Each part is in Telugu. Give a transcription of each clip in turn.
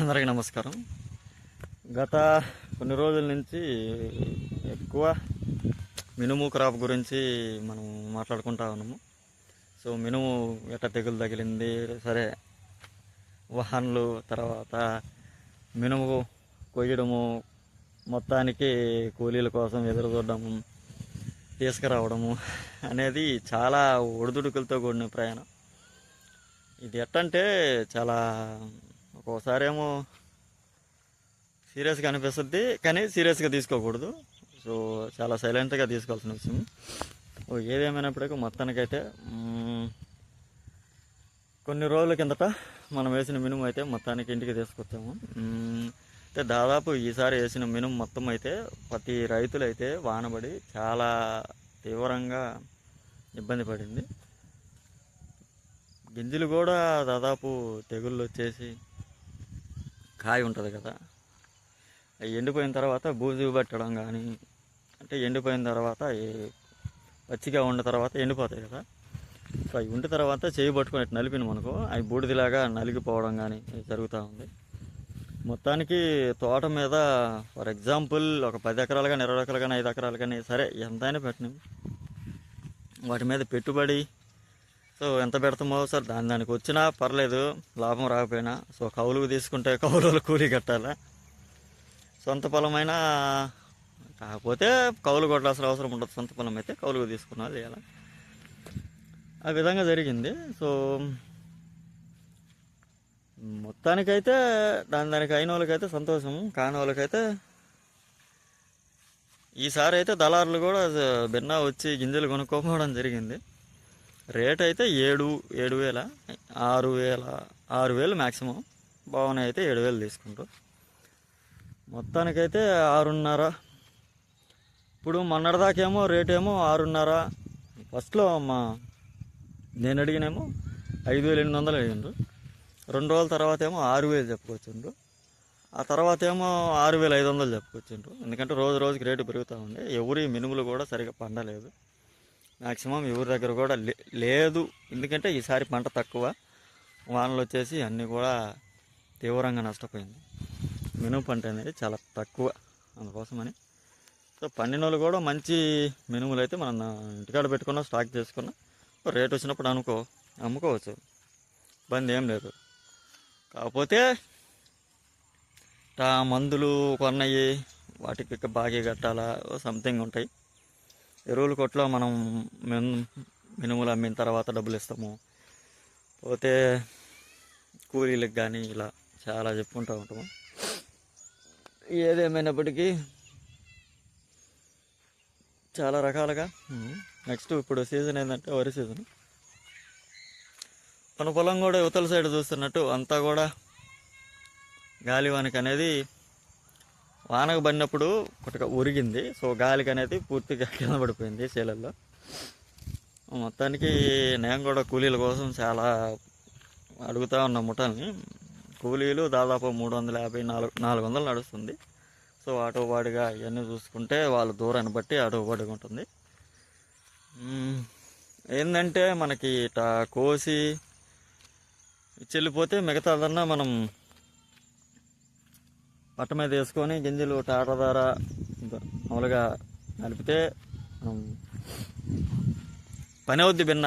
అందరికీ నమస్కారం. గత కొన్ని రోజుల నుంచి ఎక్కువ మినుము క్రాప్ గురించి మనం మాట్లాడుకుంటా ఉన్నాము. సో మినుము ఎట్ట తెగులు తగిలింది? సరే వాహనాలు తర్వాత మినుము కొయ్యడము మొత్తానికి కూలీల కోసం ఎదురు చూడడము తీసుకురావడము అనేది చాలా ఒడిదుడుకులతో కూడిన ప్రయాణం. ఇది ఎట్టంటే చాలా ఒక్కోసారి ఏమో సీరియస్గా అనిపిస్తుంది కానీ సీరియస్గా తీసుకోకూడదు. సో చాలా సైలెంట్గా తీసుకోవాల్సిన విషయం. ఓ ఏదేమైనప్పటికీ మొత్తానికైతే కొన్ని రోజుల కిందట మనం వేసిన మినుము అయితే మొత్తానికి ఇంటికి తీసుకొచ్చాము. అయితే దాదాపు ఈసారి వేసిన మినుము మొత్తం అయితే ప్రతి రైతులు అయితే వానబడి చాలా తీవ్రంగా ఇబ్బంది పడింది. గింజలు కూడా దాదాపు తెగుళ్ళు వచ్చేసి కాయ ఉంటుంది కదా. అవి ఎండిపోయిన తర్వాత బూజు పట్టడం కానీ అంటే ఎండిపోయిన తర్వాత పచ్చిగా ఉన్న తర్వాత ఎండిపోతాయి కదా. సో అవి ఉండిన తర్వాత చేయి పట్టుకొని నలిపిన మనకు అవి బూడిదిలాగా నలిగిపోవడం కానీ జరుగుతూ ఉంది. మొత్తానికి తోట మీద ఫర్ ఎగ్జాంపుల్ ఒక పది ఎకరాలు కానీ ఇరవై ఎకరాలు కానీ ఐదు ఎకరాలు కానీ సరే ఎంతైనా పెట్టినాం. వాటి మీద పెట్టుబడి సో ఎంత పెడతామో సార్ దాని దానికి వచ్చినా పర్లేదు లాభం రాకపోయినా. సో కౌలుకు తీసుకుంటే కౌలు కూలీ కట్టాలా. సొంత పొలమైనా కాకపోతే కౌలు కొట్టాల్సిన అవసరం ఉండదు. సొంత పొలం అయితే కౌలుకు తీసుకున్నా చేయాలి. ఆ విధంగా జరిగింది. సో మొత్తానికైతే దాని దానికి అయిన వాళ్ళకైతే సంతోషం. కాని వాళ్ళకైతే ఈసారి అయితే దళారులు కూడా భిన్నా వచ్చి గింజలు కొనుక్కోపోవడం జరిగింది. రేట్ అయితే ఏడు ఏడు వేల ఆరు వేల ఆరు వేలు మ్యాక్సిమం బాగున్నాయి అయితే ఏడు వేలు తీసుకుంటారు. మొత్తానికైతే ఆరున్నర. ఇప్పుడు మొన్నటిదాకేమో రేట్ ఏమో ఆరున్నర. ఫస్ట్లో మా నేను అడిగినేమో ఐదు వేలు ఎనిమిది వందలు అడిగిండ్రు. రెండు రోజుల తర్వాత ఏమో ఆరు వేలు చెప్పుకొచ్చిండ్రు. ఆ తర్వాత ఏమో ఆరు వేల ఐదు వందలు చెప్పుకొచ్చిండ్రు. ఎందుకంటే రోజు రోజుకి రేటు పెరుగుతూ ఉంది. ఎవరి మినుములు కూడా సరిగా పండలేదు. మ్యాక్సిమం ఎవరి దగ్గర కూడా లే- లేదు. ఎందుకంటే ఈసారి పంట తక్కువ. వానలు వచ్చేసి అన్నీ కూడా తీవ్రంగా నష్టపోయింది. మినుము పంట అనేది చాలా తక్కువ అందుకోసమని. సో పండిన వాళ్ళు కూడా మంచి మినుములు అయితే మనం ఇంటికాడ పెట్టుకున్నా స్టాక్ చేసుకున్నా. రేట్ వచ్చినప్పుడు అనుకో అమ్ముకోవచ్చు. ఇబ్బంది ఏం లేదు. కాకపోతే ఆ మందులు కొన్నవి వాటికి బాగా కట్టాలా సంథింగ్ ఉంటాయి. ఎరువుల కొట్లో మనం మిన్ మినుములు అమ్మిన తర్వాత డబ్బులు ఇస్తాము పోతే కూలీలకు కానీ ఇలా చాలా చెప్పుకుంటూ ఉంటాము. ఏదేమైనప్పటికీ చాలా రకాలుగా. నెక్స్ట్ ఇప్పుడు సీజన్ ఏంటంటే వరి సీజన్. మన పొలం కూడా యువతల సైడ్ చూస్తున్నట్టు అంతా కూడా గాలివానికి అనేది వానకు పడినప్పుడు కొద్దిగా ఉరిగింది. సో గాలికి అనేది పూర్తిగా కింద పడిపోయింది చేలల్లో. మొత్తానికి నేను కూడా కూలీల కోసం చాలా అడుగుతా ఉన్న ముఠల్ని. కూలీలు దాదాపు మూడు వందల యాభై నాలుగు నాలుగు వందలు నడుస్తుంది. సో ఆటో ఇవన్నీ చూసుకుంటే వాళ్ళ దూరాన్ని బట్టి ఆటో ఉంటుంది. ఏంటంటే మనకి ఇట కోసి చెల్లిపోతే మిగతాదన్నా మనం పట్ట మీద వేసుకొని గింజలు టాటా ద్వారా మామూలుగా నలిపితే మనం పని అవుద్ది భిన్న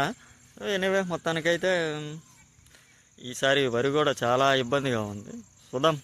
ఎనీవే మొత్తానికైతే ఈసారి వరి కూడా చాలా ఇబ్బందిగా ఉంది. చూద్దాం.